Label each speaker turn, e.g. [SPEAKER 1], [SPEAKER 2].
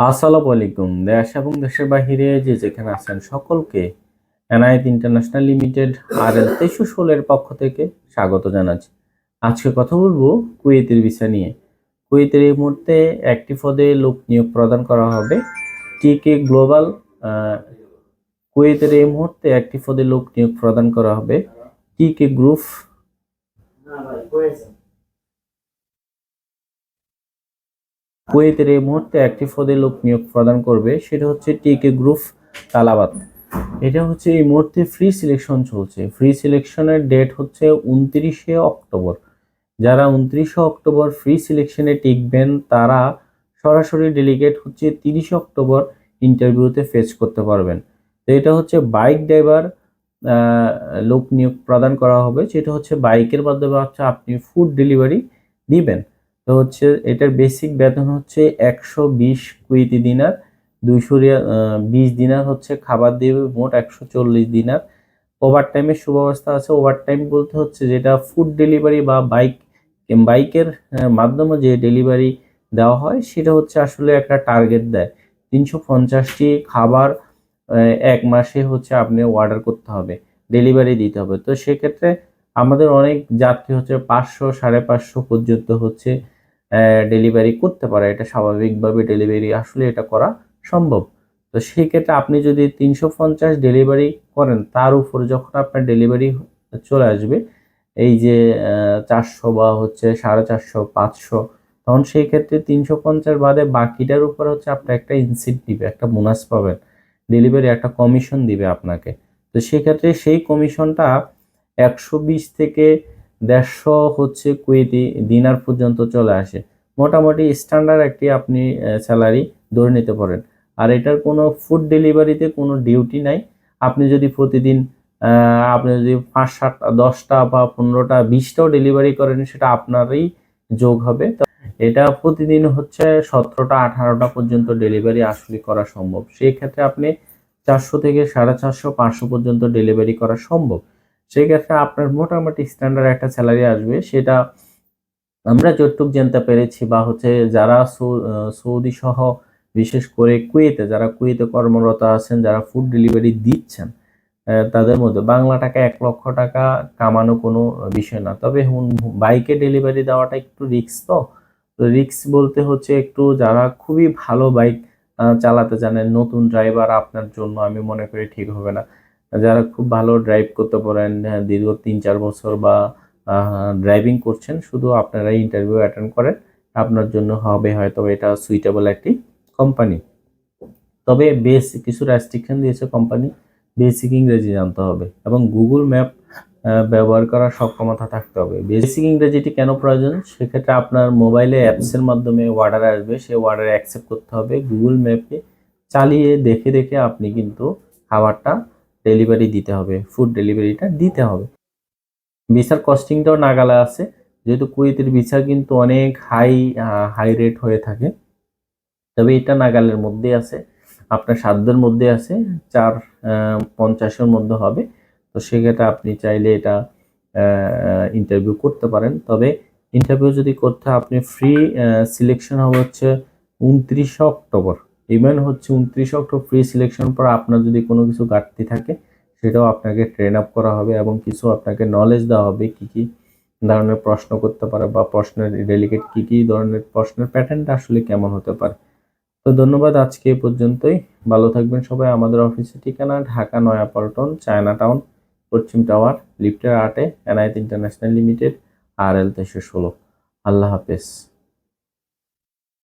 [SPEAKER 1] আসসালামু আলাইকুম। দেশ এবং দেশের বাহিরে যে যেখানে আছেন সকলকে এনআইএত ইন্টারন্যাশনাল লিমিটেড আর এল তেইশশো ষোলের পক্ষ থেকে স্বাগত জানাচ্ছি। আজকে কথা বলব কুয়েতের ভিসা নিয়ে। কুয়েতের এই মুহূর্তে একটি পদে লোক নিয়োগ প্রদান করা হবে। টিকে গ্লোবাল কুয়েতের এই মুহূর্তে একটি পদে লোক নিয়োগ প্রদান করা হবে। টিকে গ্রুপ কুয়েতের এই মুহূর্তে একটি পদে লোক নিয়োগ প্রদান করবে, সেটা হচ্ছে টিকে গ্রুপ তালাবাত এটা হচ্ছে এই মুহূর্তে ফ্রি সিলেকশন চলছে। ফ্রি সিলেকশনের ডেট হচ্ছে উনত্রিশে অক্টোবর। যারা উনত্রিশে অক্টোবর ফ্রি সিলেকশনে টিকবেন, তারা সরাসরি ডেলিগেট হচ্ছে তিরিশে অক্টোবর ইন্টারভিউতে ফেস করতে পারবেন। তো এটা হচ্ছে বাইক ড্রাইভার লোক নিয়োগ প্রদান করা হবে। সেটা হচ্ছে বাইকের মাধ্যমে হচ্ছে আপনি ফুড ডেলিভারি দিবেন। তো হচ্ছে এটার বেসিক বেতন হচ্ছে একশো বিশ কুইতি দিনার, দুইশো বিশ দিনার হচ্ছে খাবার দেবে মোট একশো চল্লিশ দিনার। ওভার টাইমের সুব্যবস্থা আছে। ওভার টাইম বলতে হচ্ছে যেটা ফুড ডেলিভারি বা বাইক বাইকের মাধ্যমে যে ডেলিভারি দেওয়া হয়, সেটা হচ্ছে আসলে একটা টার্গেট দেয়। তিনশো পঞ্চাশটি খাবার এক মাসে হচ্ছে আপনি অর্ডার করতে হবে ডেলিভারি দিতে হবে। তো সেক্ষেত্রে আমাদের অনেক যাত্রী হচ্ছে পাঁচশো সাড়ে পাঁচশো পর্যন্ত হচ্ছে ডেলিভারি করতে পারে, এটা স্বাভাবিকভাবে ডেলিভারি আসলে এটা করা সম্ভব। তো সেই ক্ষেত্রে আপনি যদি তিনশো পঞ্চাশ ডেলিভারি করেন, তার উপর যখন আপনার ডেলিভারি চলে আসবে, এই যে চারশো বা হচ্ছে সাড়ে চারশো, পাঁচশো, তখন সেই ক্ষেত্রে তিনশো পঞ্চাশ বাদে বাকিটার উপর হচ্ছে আপনার একটা দিবে, একটা বোনাস পাবেন। ডেলিভারি একটা কমিশন দিবে আপনাকে। তো সেক্ষেত্রে সেই কমিশনটা একশো বিশ থেকে দেড়শো হচ্ছে কুয়েতি দিনার পর্যন্ত চলে আসে। মোটামুটি স্ট্যান্ডার্ড একটি আপনি স্যালারি ধরে নিতে পারেন। আর এটার কোনো ফুড ডেলিভারিতে কোনো ডিউটি নাই। আপনি যদি প্রতিদিন আপনি যদি পাঁচ সাতটা দশটা বা পনেরোটা, বিশটাও ডেলিভারি করেন, সেটা আপনারই যোগ হবে। তো এটা প্রতিদিন হচ্ছে সতেরোটা, আঠারোটা পর্যন্ত ডেলিভারি আসলে করা সম্ভব। সেই ক্ষেত্রে আপনি চারশো থেকে সাড়ে চারশো, পাঁচশো পর্যন্ত ডেলিভারি করা সম্ভব। সেই ক্ষেত্রে আপনার মোটামুটি স্ট্যান্ডার্ড একটা স্যালারি আসবে। সেটা আমরা যতটুকু জানতে পেরেছি বা হচ্ছে যারা সৌদি সহ বিশেষ করে কুয়েতে, যারা কুয়েতে কর্মরত আছেন, যারা ফুড ডেলিভারি দিচ্ছেন তাদের মধ্যে বাংলা টাকা এক লক্ষ টাকা কামানো কোনো বিষয় না। তবে বাইকে ডেলিভারি দেওয়াটা একটু রিক্স তো। রিক্স বলতে হচ্ছে একটু যারা খুবই ভালো বাইক চালাতে জানেন, নতুন ড্রাইভার আপনার জন্য আমি মনে করি ঠিক হবে না। যারা খুব ভালো ড্রাইভ করতে পারেন হ্যাঁ, দীর্ঘ তিন চার বছর বা ড্রাইভিং করছেন শুধু আপনারা ইন্টারভিউ অ্যাটেন্ড করেন আপনার জন্য হবে হয়তো এটা সুইটেবল একটি কোম্পানি তবে বেশ কিছু রেস্ট্রিকশন দিয়েছে কোম্পানি বেসিক ইংরেজি জানতে হবে এবং গুগল ম্যাপ ব্যবহার করার সক্ষমতা থাকতে হবে। বেসিক ইংরেজিটি কেন প্রয়োজন? সেক্ষেত্রে আপনার মোবাইলে অ্যাপসের মাধ্যমে অর্ডার আসবে সেই অর্ডার অ্যাকসেপ্ট করতে হবে। গুগল ম্যাপে চালিয়ে দেখে দেখে আপনি কিন্তু খাবারটা ডেলিভারি দিতে হবে ফুড ডেলিভারিটা দিতে হবে। ভিসার কস্টিংটাও নাগালে আছে, যেহেতু কুয়েতের ভিসা কিন্তু অনেক হাই হাই রেট হয়ে থাকে। তবে এটা নাগালের মধ্যে আছে, আপনার সাধ্যের মধ্যে আছে, চার পঞ্চাশের মধ্যে হবে। তো সেক্ষেত্রে আপনি চাইলে এটা ইন্টারভিউ করতে পারেন। তবে ইন্টারভিউ যদি করতে আপনি ফ্রি সিলেকশন হবে হচ্ছে উনত্রিশে অক্টোবর। ইভেন হচ্ছে উনত্রিশে অক্টোবর ফ্রি সিলেকশন পর আপনার যদি কোনো কিছু ঘাটতি থাকে, সেটাও আপনাকে ট্রেন আপ করা হবে এবং কিছু আপনাকে নলেজ দেওয়া হবে কি কি ধরনের প্রশ্ন করতে পারে বা প্রশ্নের ডেলিকেট কি কি ধরনের প্রশ্নের প্যাটার্নটা আসলে কেমন হতে পারে। তো ধন্যবাদ আজকে এ পর্যন্তই। ভালো থাকবেন সবাই আমাদের অফিসের ঠিকানা, ঢাকা নয়াপল্টন চায়না টাউন পশ্চিম টাওয়ার, লিফটের আটে এনআইত ইন্টারন্যাশনাল লিমিটেড আর এল তেইশশো ষোলো। আল্লাহ হাফেজ।